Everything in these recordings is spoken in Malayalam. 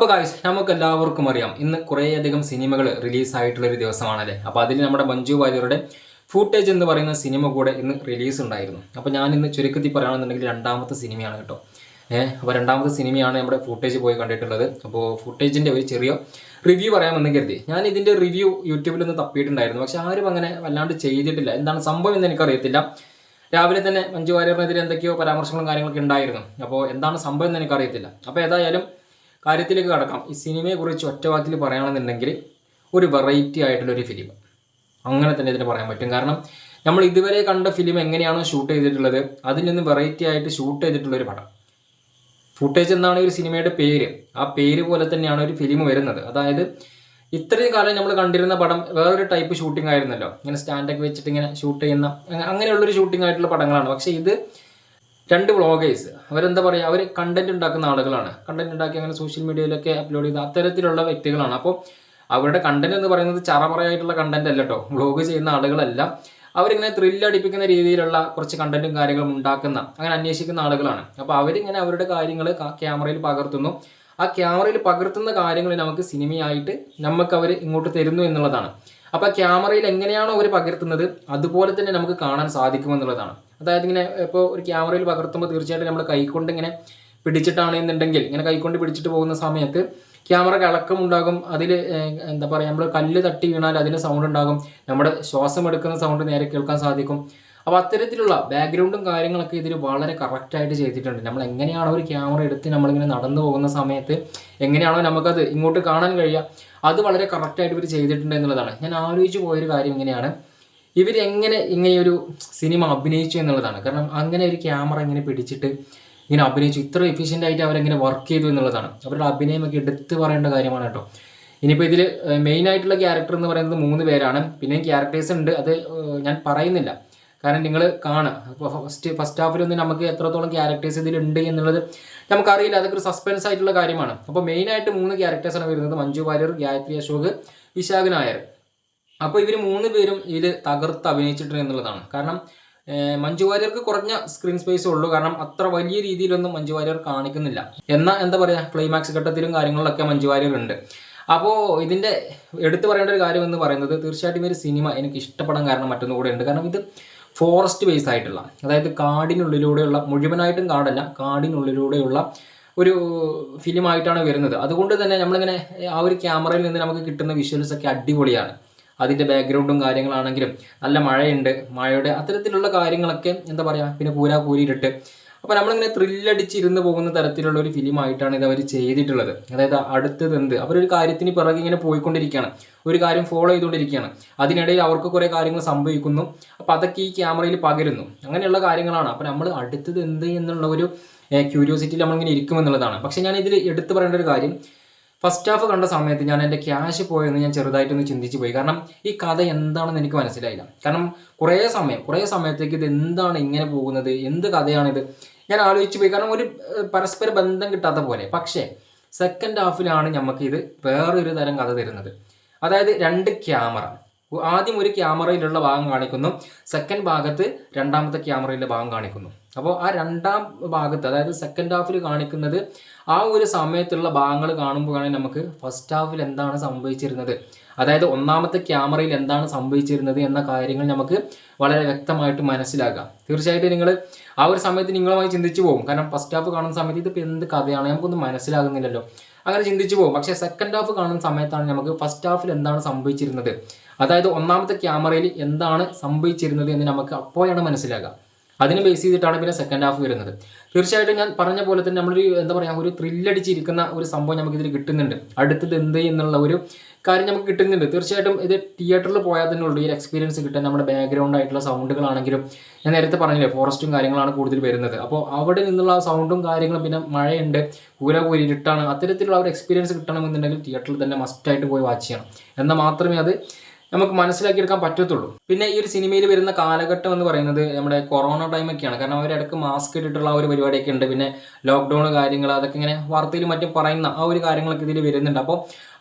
അപ്പോൾ കാശ് നമുക്ക് എല്ലാവർക്കും അറിയാം. ഇന്ന് കുറേയധികം സിനിമകൾ റിലീസായിട്ടുള്ളൊരു ദിവസമാണല്ലേ? അപ്പോൾ അതിൽ നമ്മുടെ മഞ്ജു വാര്യരുടെ ഫൂട്ടേജ് എന്ന് പറയുന്ന സിനിമ കൂടെ ഇന്ന് റിലീസ് ഉണ്ടായിരുന്നു അപ്പോൾ ഞാൻ ഇന്ന് ചുരുക്കത്തിൽ പറയുകയാണെന്നുണ്ടെങ്കിൽ രണ്ടാമത്തെ സിനിമയാണ് കേട്ടോ. ഏഹ് അപ്പോൾ രണ്ടാമത്തെ സിനിമയാണ് നമ്മുടെ ഫൂട്ടേജ് പോയി കണ്ടിട്ടുള്ളത്. അപ്പോൾ ഫുട്ടേജിന്റെ ഒരു ചെറിയ റിവ്യൂ പറയാമെന്ന് കരുതി. ഞാൻ ഇതിന്റെ റിവ്യൂ യൂട്യൂബിൽ ഒന്ന് തപ്പിയിട്ടുണ്ടായിരുന്നു. പക്ഷെ ആരും അങ്ങനെ വല്ലാണ്ട് ചെയ്തിട്ടില്ല. എന്താണ് സംഭവം എന്ന് എനിക്കറിയത്തില്ല. രാവിലെ തന്നെ മഞ്ജു വാര്യറിനെതിരെ എന്തൊക്കെയോ പരാമർശങ്ങളും കാര്യങ്ങളൊക്കെ ഉണ്ടായിരുന്നു. അപ്പോൾ എന്താണ് സംഭവം എന്ന് എനിക്കറിയത്തില്ല. അപ്പോൾ ഏതായാലും കാര്യത്തിലേക്ക് കടക്കാം. ഈ സിനിമയെക്കുറിച്ച് ഒറ്റ വാക്കിൽ പറയുകയാണെന്നുണ്ടെങ്കിൽ ഒരു വെറൈറ്റി ആയിട്ടുള്ള ഒരു ഫിലിം അങ്ങനെ തന്നെ ഇതിന് പറയാൻ പറ്റും. കാരണം നമ്മൾ ഇതുവരെ കണ്ട ഫിലിം എങ്ങനെയാണോ ഷൂട്ട് ചെയ്തിട്ടുള്ളത് അതിൽ നിന്ന് വെറൈറ്റി ആയിട്ട് ഷൂട്ട് ചെയ്തിട്ടുള്ള ഒരു പടം. ഫുട്ടേജ് എന്നാണ് ഒരു സിനിമയുടെ പേര്. ആ പേര് പോലെ തന്നെയാണ് ഒരു ഫിലിം വരുന്നത്. അതായത് ഇത്രയും കാലം നമ്മൾ കണ്ടിരുന്ന പടം വേറൊരു ടൈപ്പ് ഷൂട്ടിംഗ് ആയിരുന്നല്ലോ. ഇങ്ങനെ സ്റ്റാൻഡൊക്കെ വെച്ചിട്ട് ഇങ്ങനെ ഷൂട്ട് ചെയ്യുന്ന അങ്ങ- അങ്ങനെയുള്ളൊരു ഷൂട്ടിംഗ് ആയിട്ടുള്ള പടങ്ങളാണ്. പക്ഷേ ഇത് രണ്ട് വ്ളോഗേഴ്സ് അവരെന്താ പറയുക അവർ കണ്ടന്റ് ഉണ്ടാക്കുന്ന ആളുകളാണ്. കണ്ടന്റ് ഉണ്ടാക്കി അങ്ങനെ സോഷ്യൽ മീഡിയയിലൊക്കെ അപ്ലോഡ് ചെയ്ത അത്തരത്തിലുള്ള വ്യക്തികളാണ്. അപ്പോൾ അവരുടെ കണ്ടന്റ് എന്ന് പറയുന്നത് ചറപറയായിട്ടുള്ള കണ്ടന്റ് അല്ല കേട്ടോ വ്ളോഗ് ചെയ്യുന്ന ആളുകളല്ല. അവരിങ്ങനെ ത്രില്ലടിപ്പിക്കുന്ന രീതിയിലുള്ള കുറച്ച് കണ്ടന്റും കാര്യങ്ങളും ഉണ്ടാക്കുന്ന അങ്ങനെ അന്വേഷിക്കുന്ന ആളുകളാണ്. അപ്പോൾ അവരിങ്ങനെ അവരുടെ കാര്യങ്ങൾ ക്യാമറയിൽ പകർത്തുന്നു. ആ ക്യാമറയിൽ പകർത്തുന്ന കാര്യങ്ങൾ നമുക്ക് സിനിമയായിട്ട് നമുക്ക് അവർ ഇങ്ങോട്ട് തരുന്നു എന്നുള്ളതാണ്. അപ്പോൾ ക്യാമറയിൽ എങ്ങനെയാണോ അവർ പകർത്തുന്നത് അതുപോലെ തന്നെ നമുക്ക് കാണാൻ സാധിക്കുമെന്നുള്ളതാണ് അതായത് ഇങ്ങനെ ഇപ്പോൾ ഒരു ക്യാമറയിൽ പകർത്തുമ്പോൾ തീർച്ചയായിട്ടും നമ്മൾ കൈകൊണ്ട് ഇങ്ങനെ പിടിച്ചിട്ടാണ് എന്നുണ്ടെങ്കിൽ ഇങ്ങനെ കൈകൊണ്ട് പിടിച്ചിട്ട് പോകുന്ന സമയത്ത് ക്യാമറ ഉണ്ടാകും അതിൽ എന്താ പറയുക നമ്മൾ കല്ല് തട്ടി വീണാൽ അതിന് സൗണ്ട് ഉണ്ടാകും നമ്മുടെ ശ്വാസം എടുക്കുന്ന സൗണ്ട് നേരെ കേൾക്കാൻ സാധിക്കും. അപ്പോൾ അത്തരത്തിലുള്ള ബാക്ക്ഗ്രൗണ്ടും കാര്യങ്ങളൊക്കെ ഇതിൽ വളരെ കറക്റ്റായിട്ട് ചെയ്തിട്ടുണ്ട്. നമ്മൾ എങ്ങനെയാണോ ഒരു ക്യാമറ എടുത്ത് നമ്മളിങ്ങനെ നടന്നു പോകുന്ന സമയത്ത് എങ്ങനെയാണോ നമുക്കത് ഇങ്ങോട്ട് കാണാൻ കഴിയുക അത് വളരെ കറക്റ്റായിട്ട് ഇവർ ചെയ്തിട്ടുണ്ട് എന്നുള്ളതാണ്. ഞാൻ ആലോചിച്ച് പോയൊരു കാര്യം ഇങ്ങനെയാണ്. ഇവർ എങ്ങനെ ഇങ്ങനെയൊരു സിനിമ അഭിനയിച്ചു എന്നുള്ളതാണ്. കാരണം അങ്ങനെ ഒരു ക്യാമറ ഇങ്ങനെ പിടിച്ചിട്ട് ഇങ്ങനെ അഭിനയിച്ചു. ഇത്ര എഫിഷ്യന്റ് ആയിട്ട് അവരെങ്ങനെ വർക്ക് ചെയ്തു എന്നുള്ളതാണ്. അവരുടെ അഭിനയമൊക്കെ എടുത്തു പറയേണ്ട കാര്യമാണ് കേട്ടോ. ഇനിയിപ്പോൾ ഇതിൽ മെയിൻ ആയിട്ടുള്ള ക്യാരക്ടർ എന്ന് പറയുന്നത് മൂന്ന് പേരാണ്. പിന്നെ ക്യാരക്ടേഴ്സ് ഉണ്ട്. അത് ഞാൻ പറയുന്നില്ല. കാരണം നിങ്ങൾ കാണുക. അപ്പോൾ ഫസ്റ്റ് ഫസ്റ്റ് ഹാഫിലൊന്നും നമുക്ക് എത്രത്തോളം ക്യാരക്ടേഴ്സ് ഇതിലുണ്ട് എന്നുള്ളത് നമുക്കറിയില്ല. അതൊക്കെ ഒരു സസ്പെൻസ് ആയിട്ടുള്ള കാര്യമാണ്. അപ്പോൾ മെയിനായിട്ട് മൂന്ന് ക്യാരക്ടേഴ്സാണ് വരുന്നത്. മഞ്ജു വാര്യർ ഗായത്രി അശോക് വിശാഖ് നായർ. അപ്പോൾ ഇവർ മൂന്ന് പേരും ഇതിൽ തകർത്ത് അഭിനയിച്ചിട്ടുണ്ട് എന്നുള്ളതാണ്. കാരണം മഞ്ജു വാര്യർക്ക് കുറഞ്ഞ സ്ക്രീൻ സ്പേസ് ഉള്ളൂ. കാരണം അത്ര വലിയ രീതിയിലൊന്നും മഞ്ജു വാര്യർ കാണിക്കുന്നില്ല. എന്നാൽ എന്താ പറയുക ക്ലൈമാക്സ് ഘട്ടത്തിലും കാര്യങ്ങളിലൊക്കെ മഞ്ജു വാര്യർ ഉണ്ട് അപ്പോൾ ഇതിന്റെ എടുത്തു പറയേണ്ട ഒരു കാര്യം എന്ന് പറയുന്നത് തീർച്ചയായിട്ടും ഒരു സിനിമ എനിക്ക് ഇഷ്ടപ്പെടാൻ കാരണം മറ്റൊന്നും കൂടെ ഉണ്ട്. കാരണം ഇത് ഫോറസ്റ്റ് ബേസ് ആയിട്ടുള്ള അതായത് കാടിനുള്ളിലൂടെയുള്ള മുഴുവനായിട്ടും കാടല്ല കാടിനുള്ളിലൂടെയുള്ള ഒരു ഫിലിമായിട്ടാണ് വരുന്നത്. അതുകൊണ്ട് തന്നെ നമ്മളിങ്ങനെ ആ ഒരു ക്യാമറയിൽ നിന്ന് നമുക്ക് കിട്ടുന്ന വിഷ്വൽസ് ഒക്കെ അടിപൊളിയാണ്. അതിന്റെ ബാക്ക്ഗ്രൗണ്ടും കാര്യങ്ങളാണെങ്കിലും നല്ല മഴയുണ്ട്. മഴയുടെ അത്തരത്തിലുള്ള കാര്യങ്ങളൊക്കെ എന്താ പറയുക പിന്നെ പൂരാ പൂരിയിലിട്ട് അപ്പോൾ നമ്മളിങ്ങനെ ത്രില്ലടിച്ചിരുന്ന് പോകുന്ന തരത്തിലുള്ള ഒരു ഫിലിമായിട്ടാണ് ഇത് അവർ ചെയ്തിട്ടുള്ളത്. അതായത് അടുത്തത് എന്ത്? അവരൊരു കാര്യത്തിന് പിറകെ ഇങ്ങനെ പോയിക്കൊണ്ടിരിക്കുകയാണ്. ഒരു കാര്യം ഫോളോ ചെയ്തുകൊണ്ടിരിക്കുകയാണ്. അതിനിടയിൽ അവർക്ക് കുറേ കാര്യങ്ങൾ സംഭവിക്കുന്നു. അപ്പോൾ അതൊക്കെ ഈ ക്യാമറയിൽ പകരുന്നു. അങ്ങനെയുള്ള കാര്യങ്ങളാണ്. അപ്പോൾ നമ്മൾ അടുത്തത് എന്ത് എന്നുള്ള ഒരു ക്യൂരിയോസിറ്റിയിൽ നമ്മളിങ്ങനെ ഇരിക്കുമെന്നുള്ളതാണ്. പക്ഷേ ഞാൻ ഇതിൽ എടുത്തു പറയേണ്ട ഒരു കാര്യം. ഫസ്റ്റ് ഹാഫ് കണ്ട സമയത്ത് ഞാൻ എന്റെ ക്യാഷ് പോയെന്ന് ഞാൻ ചെറുതായിട്ടൊന്ന് ചിന്തിച്ച് പോയി. കാരണം ഈ കഥ എന്താണെന്ന് എനിക്ക് മനസ്സിലായില്ല. കാരണം കുറേ സമയം കുറേ സമയത്തേക്ക് ഇത് എന്താണ് ഇങ്ങനെ പോകുന്നത് എന്ത് കഥയാണിത്? ഞാൻ ആലോചിച്ച് പോയി. കാരണം ഒരു പരസ്പര ബന്ധം കിട്ടാത്ത പോലെ. പക്ഷേ സെക്കൻഡ് ഹാഫിലാണ് നമുക്ക് ഇത് വേറൊരു തരം കഥ തരുന്നത്. അതായത് രണ്ട് ക്യാമറ ആദ്യം ഒരു ക്യാമറയിലുള്ള ഭാഗം കാണിക്കുന്നു. സെക്കൻഡ് ഭാഗത്ത് രണ്ടാമത്തെ ക്യാമറയിലെ ഭാഗം കാണിക്കുന്നു. അപ്പോൾ ആ രണ്ടാം ഭാഗത്ത് അതായത് സെക്കൻഡ് ഹാഫിൽ കാണിക്കുന്നത് ആ ഒരു സമയത്തുള്ള ഭാഗങ്ങൾ കാണുമ്പോഴാണ് നമുക്ക് ഫസ്റ്റ് ഹാഫിൽ എന്താണ് സംഭവിച്ചിരുന്നത്. അതായത് ഒന്നാമത്തെ ക്യാമറയിൽ എന്താണ് സംഭവിച്ചിരുന്നത് എന്ന കാര്യങ്ങൾ നമുക്ക് വളരെ വ്യക്തമായിട്ട് മനസ്സിലാക്കാം. തീർച്ചയായിട്ടും നിങ്ങൾ ആ ഒരു സമയത്ത് നിങ്ങളുമായി ചിന്തിച്ചു പോകും. കാരണം ഫസ്റ്റ് ഹാഫ് കാണുന്ന സമയത്ത് ഇതിപ്പോൾ എന്ത് കഥയാണ്? നമുക്കൊന്നും മനസ്സിലാകുന്നില്ലല്ലോ. അങ്ങനെ ചിന്തിച്ചു പോകും. പക്ഷേ സെക്കൻഡ് ഹാഫ് കാണുന്ന സമയത്താണ് നമുക്ക് ഫസ്റ്റ് ഹാഫിൽ എന്താണ് സംഭവിച്ചിരുന്നത്? അതായത് ഒന്നാമത്തെ ക്യാമറയിൽ എന്താണ് സംഭവിച്ചിരുന്നത് എന്ന് നമുക്ക് അപ്പോഴാണ് മനസ്സിലാക്കുക അതിന് ബേസ് ചെയ്തിട്ടാണ് പിന്നെ സെക്കൻഡ് ഹാഫ് വരുന്നത്. തീർച്ചയായിട്ടും ഞാൻ പറഞ്ഞ പോലെ തന്നെ നമ്മളൊരു എന്താ പറയുക ഒരു ത്രില്ലടിച്ചിരിക്കുന്ന ഒരു സംഭവം നമുക്ക് ഇതിൽ കിട്ടുന്നുണ്ട്. അടുത്തത് എന്ത് എന്നുള്ള ഒരു കാര്യം നമുക്ക് കിട്ടുന്നുണ്ട്. തീർച്ചയായിട്ടും ഇത് തിയേറ്ററിൽ പോയാൽ തന്നെ ഉള്ളൂ. ഈ എക്സ്പീരിയൻസ് കിട്ടാൻ നമ്മുടെ ബാക്ക്ഗ്രൗണ്ട് ആയിട്ടുള്ള സൗണ്ടുകളാണെങ്കിലും ഞാൻ നേരത്തെ പറഞ്ഞില്ലേ ഫോറസ്റ്റും കാര്യങ്ങളാണ് കൂടുതൽ വരുന്നത്. അപ്പോൾ അവിടെ നിന്നുള്ള സൗണ്ടും കാര്യങ്ങളും പിന്നെ മഴയുണ്ട് കൂര കൂരി ഇരുട്ടാണ് അത്തരത്തിലുള്ള ഒരു എക്സ്പീരിയൻസ് കിട്ടണമെന്നുണ്ടെങ്കിൽ തിയേറ്ററിൽ തന്നെ മസ്റ്റായിട്ട് പോയി വാച്ച് ചെയ്യണം. എന്നാൽ മാത്രമേ അത് നമുക്ക് മനസ്സിലാക്കിയെടുക്കാൻ പറ്റത്തുള്ളൂ. പിന്നെ ഈ ഒരു സിനിമയിൽ വരുന്ന കാലഘട്ടം എന്ന് പറയുന്നത് നമ്മുടെ കൊറോണ ടൈമൊക്കെയാണ് കാരണം അവരിടക്ക് മാസ്ക് ഇട്ടിട്ടുള്ള ആ ഒരു പരിപാടിയൊക്കെ ഉണ്ട്. പിന്നെ ലോക്ക്ഡൗൺ കാര്യങ്ങൾ അതൊക്കെ ഇങ്ങനെ വാർത്തയിൽ മറ്റും പറയുന്ന ആ ഒരു കാര്യങ്ങളൊക്കെ ഇതിൽ വരുന്നുണ്ട്. അപ്പോൾ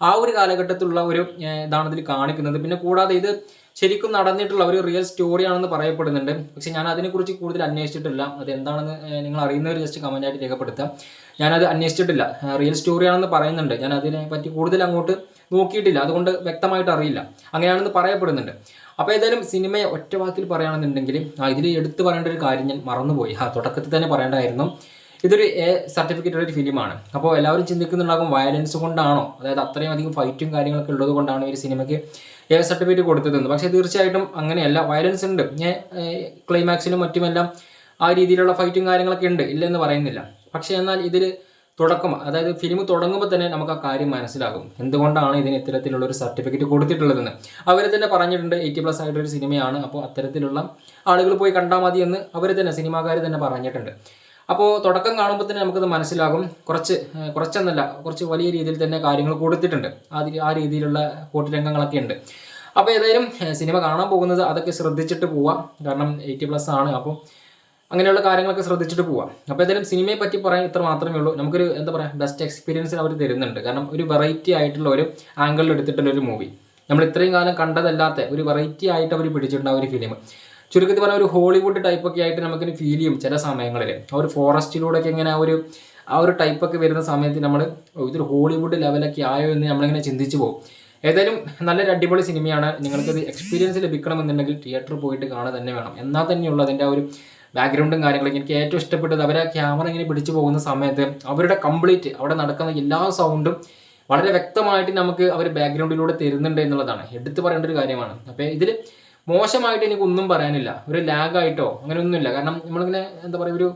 ആ ഒരു കാലഘട്ടത്തിലുള്ള ഒരു ഇതാണ് ഇതിൽ കാണിക്കുന്നത്. പിന്നെ കൂടാതെ ഇത് ശരിക്കും നടന്നിട്ടുള്ള ഒരു റിയൽ സ്റ്റോറിയാണെന്ന് പറയപ്പെടുന്നുണ്ട്. പക്ഷേ ഞാൻ അതിനെക്കുറിച്ച് കൂടുതൽ അന്വേഷിച്ചിട്ടില്ല. അത് എന്താണെന്ന് നിങ്ങൾ അറിയുന്നവർ ജസ്റ്റ് കമന്റായിട്ട് രേഖപ്പെടുത്തുക. ഞാനത് അന്വേഷിച്ചിട്ടില്ല. റിയൽ സ്റ്റോറിയാണെന്ന് പറയുന്നുണ്ട്. ഞാൻ അതിനെ പറ്റി കൂടുതൽ അങ്ങോട്ട് നോക്കിയിട്ടില്ല. അതുകൊണ്ട് വ്യക്തമായിട്ട് അറിയില്ല. അങ്ങനെയാണെന്ന് പറയപ്പെടുന്നുണ്ട്. അപ്പോൾ ഏതായാലും സിനിമയെ ഒറ്റ വാക്കിൽ പറയുകയാണെന്നുണ്ടെങ്കിൽ ഇതിൽ എടുത്തു പറയേണ്ട ഒരു കാര്യം ഞാൻ മറന്നുപോയി. ആ തുടക്കത്തിൽ തന്നെ പറയേണ്ടായിരുന്നു. ഇതൊരു എ സർട്ടിഫിക്കറ്റ് ഒരു ഫിലിമാണ്. അപ്പോൾ എല്ലാവരും ചിന്തിക്കുന്നുണ്ടാകും വയലൻസ് കൊണ്ടാണോ? അതായത് അത്രയും അധികം ഫൈറ്റും കാര്യങ്ങളൊക്കെ ഉള്ളത് കൊണ്ടാണ് ഈ സിനിമയ്ക്ക് എ സർട്ടിഫിക്കറ്റ് കൊടുത്തതെന്ന്. പക്ഷേ തീർച്ചയായിട്ടും അങ്ങനെയല്ല. വയലൻസ് ഉണ്ട്. ഞാൻ ക്ലൈമാക്സിലും മറ്റുമെല്ലാം ആ രീതിയിലുള്ള ഫൈറ്റും കാര്യങ്ങളൊക്കെ ഉണ്ട്. ഇല്ലെന്ന് പറയുന്നില്ല. പക്ഷേ എന്നാൽ ഇതിൽ തുടക്കം അതായത് ഫിലിം തുടങ്ങുമ്പോൾ തന്നെ നമുക്ക് ആ കാര്യം മനസ്സിലാകും. എന്തുകൊണ്ടാണ് ഇതിന് ഇത്തരത്തിലുള്ള ഒരു സർട്ടിഫിക്കറ്റ് കൊടുത്തിട്ടുള്ളതെന്ന്. അവർ തന്നെ പറഞ്ഞിട്ടുണ്ട് എയ്റ്റി പ്ലസ് ആയിട്ടൊരു ഒരു സിനിമയാണ് അപ്പോൾ അത്തരത്തിലുള്ള ആളുകൾ പോയി കണ്ടാൽ മതി എന്ന് അവർ തന്നെ സിനിമാക്കാർ തന്നെ പറഞ്ഞിട്ടുണ്ട്. അപ്പോൾ തുടക്കം കാണുമ്പോൾ തന്നെ നമുക്കത് മനസ്സിലാകും. കുറച്ച് കുറച്ചെന്നല്ല കുറച്ച് വലിയ രീതിയിൽ തന്നെ കാര്യങ്ങൾ കൊടുത്തിട്ടുണ്ട്. ആ രീതിയിലുള്ള കൂട്ടുരംഗങ്ങളൊക്കെ ഉണ്ട്. അപ്പോൾ ഏതായാലും സിനിമ കാണാൻ പോകുന്നത് അതൊക്കെ ശ്രദ്ധിച്ചിട്ട് പോവാം. കാരണം എയ്റ്റി പ്ലസ് ആണ് അപ്പോൾ അങ്ങനെയുള്ള കാര്യങ്ങളൊക്കെ ശ്രദ്ധിച്ചിട്ട് പോവാം. അപ്പോൾ ഏതായാലും സിനിമയെ പറ്റി പറയാൻ ഇത്ര മാത്രമേ ഉള്ളൂ. നമുക്കൊരു എന്താ പറയുക ബെസ്റ്റ് എക്സ്പീരിയൻസ് അവർ തരുന്നുണ്ട്. കാരണം ഒരു വെറൈറ്റി ആയിട്ടുള്ള ഒരു ആംഗിളിൽ എടുത്തിട്ടുള്ള ഒരു മൂവി നമ്മൾ ഇത്രയും കാലം കണ്ടതല്ലാത്ത ഒരു വെറൈറ്റി ആയിട്ട് അവർ പിടിച്ചിട്ടുണ്ട് ആ ഒരു ഫിലിം ചുരുക്കത്തിൽ പറഞ്ഞാൽ ഒരു ഹോളിവുഡ് ടൈപ്പൊക്കെ ആയിട്ട് നമുക്കൊരു ഫീൽ ചെയ്യും ചില സമയങ്ങളിൽ ആ ഒരു ഫോറസ്റ്റിലൂടെയൊക്കെ ഇങ്ങനെ ആ ഒരു ആ ഒരു ടൈപ്പൊക്കെ വരുന്ന സമയത്ത് നമ്മൾ ഇതൊരു ഹോളിവുഡ് ലെവലൊക്കെ ആയോ എന്ന് നമ്മളിങ്ങനെ ചിന്തിച്ചു പോകും ഏതായാലും നല്ലൊരു അടിപൊളി സിനിമയാണ് നിങ്ങൾക്കത് എക്സ്പീരിയൻസ് ലഭിക്കണമെന്നുണ്ടെങ്കിൽ തിയേറ്ററിൽ പോയിട്ട് കാണുക തന്നെ വേണം. എന്നാൽ തന്നെയുള്ളൂ അതിന്റെ ആ ഒരു ബാക്ക്ഗ്രൗണ്ടും കാര്യങ്ങളൊക്കെ എനിക്ക് ഏറ്റവും ഇഷ്ടപ്പെട്ടത് അവരെ ക്യാമറ ഇങ്ങനെ പിടിച്ചു പോകുന്ന സമയത്ത് അവരുടെ കംപ്ലീറ്റ് അവിടെ നടക്കുന്ന എല്ലാ സൗണ്ടും വളരെ വ്യക്തമായിട്ട് നമുക്ക് അവർ ബാക്ക്ഗ്രൗണ്ടിലൂടെ തരുന്നുണ്ട് എന്നുള്ളതാണ്. എടുത്തു പറയേണ്ട ഒരു കാര്യമാണ്. അപ്പോൾ ഇതിൽ മോശമായിട്ട് എനിക്ക് ഒന്നും പറയാനില്ല. ഒരു ലാഗായിട്ടോ അങ്ങനെ ഒന്നുമില്ല കാരണം നമ്മളിങ്ങനെ എന്താ പറയുക ഒരു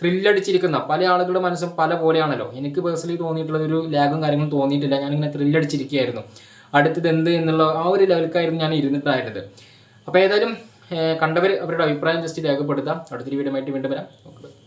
ത്രില്ലടിച്ചിരിക്കുന്ന പല ആളുകളുടെ മനസ്സും പല പോലെയാണല്ലോ. എനിക്ക് പേഴ്സണലി തോന്നിയിട്ടുള്ള ഒരു ലാഗും കാര്യങ്ങളും തോന്നിയിട്ടില്ല. ഞാനിങ്ങനെ ത്രില്ലടിച്ചിരിക്കുകയായിരുന്നു അടുത്തത് എന്ത് എന്നുള്ള ആ ഒരു ലെവൽക്കായിരുന്നു ഞാൻ ഇരുന്നിട്ടായിരുന്നത്. അപ്പോൾ ഏതായാലും കണ്ടവർ അവരുടെ അഭിപ്രായം ജസ്റ്റ് രേഖപ്പെടുത്താം. അടുത്തൊരു വീഡിയോ ആയിട്ട് വീണ്ടും വരാം. ഓക്കെ